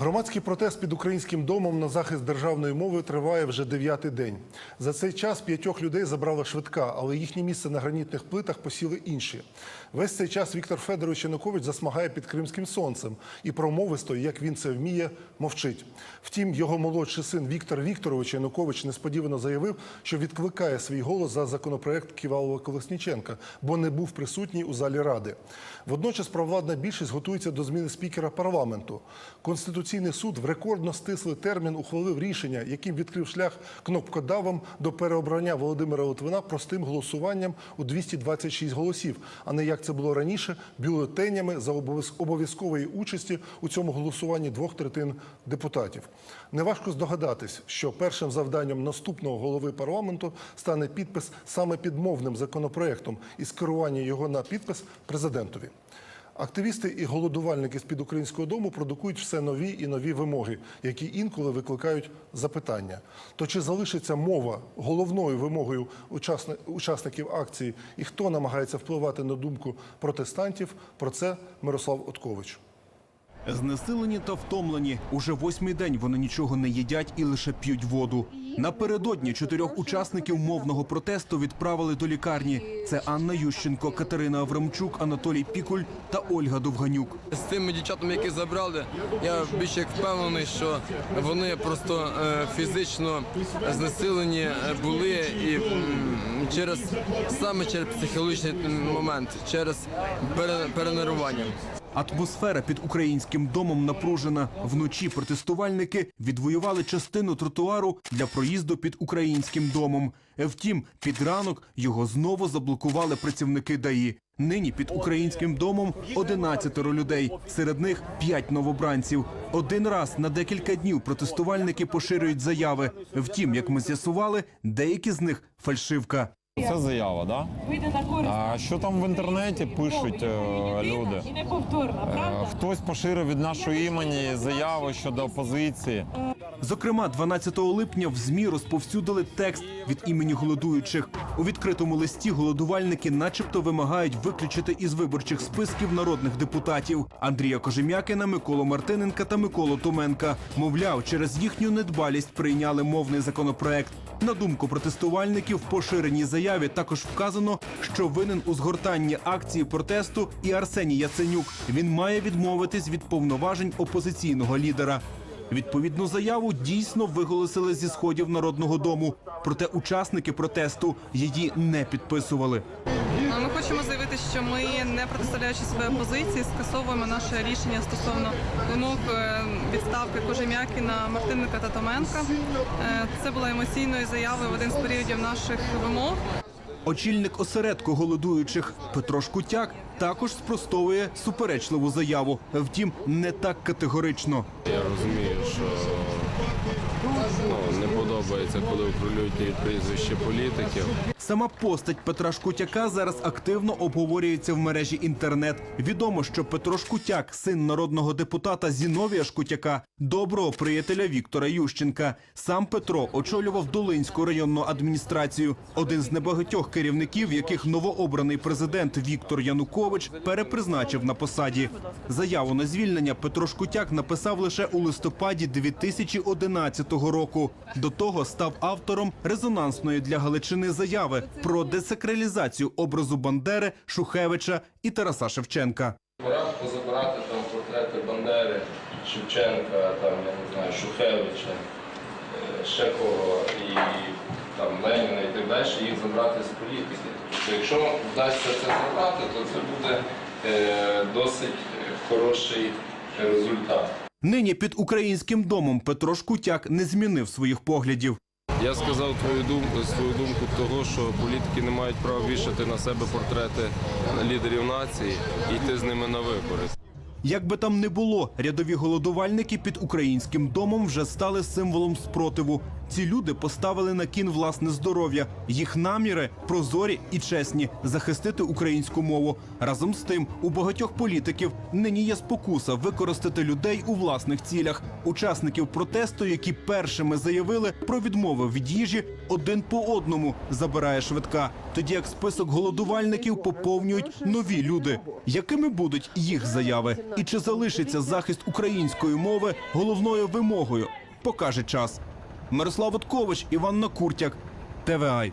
Громадський протест під українським домом на захист державної мови триває вже дев'ятий день. За цей час п'ятьох людей забрала швидка, але їхнє місце на гранітних плитах посіли інші. Весь цей час Віктор Федорович Янукович засмагає під кримським сонцем і промовисто, як він це вміє, мовчить. Втім, його молодший син Віктор Вікторович Янукович несподівано заявив, що відкликає свій голос за законопроект Ківалова Колесніченка, бо не був присутній у залі ради. Водночас провладна більшість готується до зміни спікера парламенту. Конституційний суд в рекордно стислий термін ухвалив рішення, яким відкрив шлях кнопкодавам до переобрання Володимира Литвина простим голосуванням у 226 голосів, а не як це було раніше, бюлетенями за обов'яз- обов'язкової участі у цьому голосуванні двох третин депутатів. Неважко здогадатись, що першим завданням наступного голови парламенту стане підпис саме під мовним законопроектом і скерування його на підпис президентові. Активісти і голодувальники з під українського дому продукують все нові і нові вимоги, які інколи викликають запитання. То чи залишиться мова головною вимогою учасників акції, і хто намагається впливати на думку протестантів? Про це Мирослав Откович. Знесилені та втомлені. Уже восьмий день вони нічого не їдять і лише п'ють воду. Напередодні чотирьох учасників мовного протесту відправили до лікарні. Це Анна Ющенко, Катерина Аврамчук, Анатолій Пікуль та Ольга Довганюк. З тими дівчатами, які забрали, я більш як впевнений, що вони просто е, фізично знесилені е, були і через саме через психологічний момент, через пере- перенервування. Атмосфера під українським домом напружена. Вночі протестувальники відвоювали частину тротуару для проїзду під українським домом. Втім, під ранок його знову заблокували працівники ДАІ. Нині під українським домом 11 людей. Серед них 5 новобранців. Один раз на декілька днів протестувальники поширюють заяви. Втім, як ми з'ясували, деякі з них фальшивка. Це заява, да? А що там в інтернеті пишуть е, люди? Е, правда? Хтось поширив від нашого імені заяви щодо опозиції. Зокрема, 12 липня в змі розповсюдили текст від імені голодуючих. У відкритому листі голодувальники, начебто, вимагають виключити із виборчих списків народних депутатів Андрія Кожем'якіна, Миколу Мартиненка та Миколу Томенка. Мовляв, через їхню недбалість прийняли мовний законопроект. На думку протестувальників, в поширеній заяві також вказано, що винен у згортанні акції протесту і Арсеній Яценюк. Він має відмовитись від повноважень опозиційного лідера. Відповідну заяву дійсно виголосили зі сходів народного дому. Проте учасники протесту її не підписували. Ми хочемо заявити, що ми, не протиставляючи своєї позиції, скасовуємо наше рішення стосовно вимог е, відставки Кожем'якіна, Мартинника та Томенка. Е, Це була емоційною заявою в один з періодів наших вимог. Очільник осередку голодуючих Петро Шкутяк також спростовує суперечливу заяву. Втім, не так категорично. Я розумію, що ну, не подобається, коли окрулюють прізвище політиків. Сама постать Петра Шкутяка зараз активно обговорюється в мережі інтернет. Відомо, що Петро Шкутяк, син народного депутата Зіновія Шкутяка, доброго приятеля Віктора Ющенка. Сам Петро очолював Долинську районну адміністрацію. Один з небагатьох керівників, яких новообраний президент Віктор Янукович перепризначив на посаді. Заяву на звільнення Петро Шкутяк написав лише у листопаді 2011 року. До того став автором резонансної для Галичини заяви про десакралізацію образу Бандери, Шухевича і Тараса Шевченка. Пора позабирати там портрети Бандери, Шевченка, там, я не знаю, Шухевича, е, ще кого, і там Леніна і так далі, їх забрати з політики. Тобто, якщо вдасться це забрати, то це буде е, досить хороший результат. Нині під українським домом Петро Шкутяк не змінив своїх поглядів. Я сказав твою думку, свою думку того, що політики не мають права вішати на себе портрети лідерів нації і йти з ними на вибори. Як би там не було, рядові голодувальники під українським домом вже стали символом спротиву. Ці люди поставили на кін власне здоров'я. Їх наміри прозорі і чесні захистити українську мову. Разом з тим, у багатьох політиків нині є спокуса використати людей у власних цілях. Учасників протесту, які першими заявили про відмови від їжі, один по одному забирає швидка. тоді як список голодувальників поповнюють нові люди. Якими будуть їх заяви? І чи залишиться захист української мови головною вимогою? Покаже час. Мирослав Откович, Іван Накуртяк, ТВАЙ.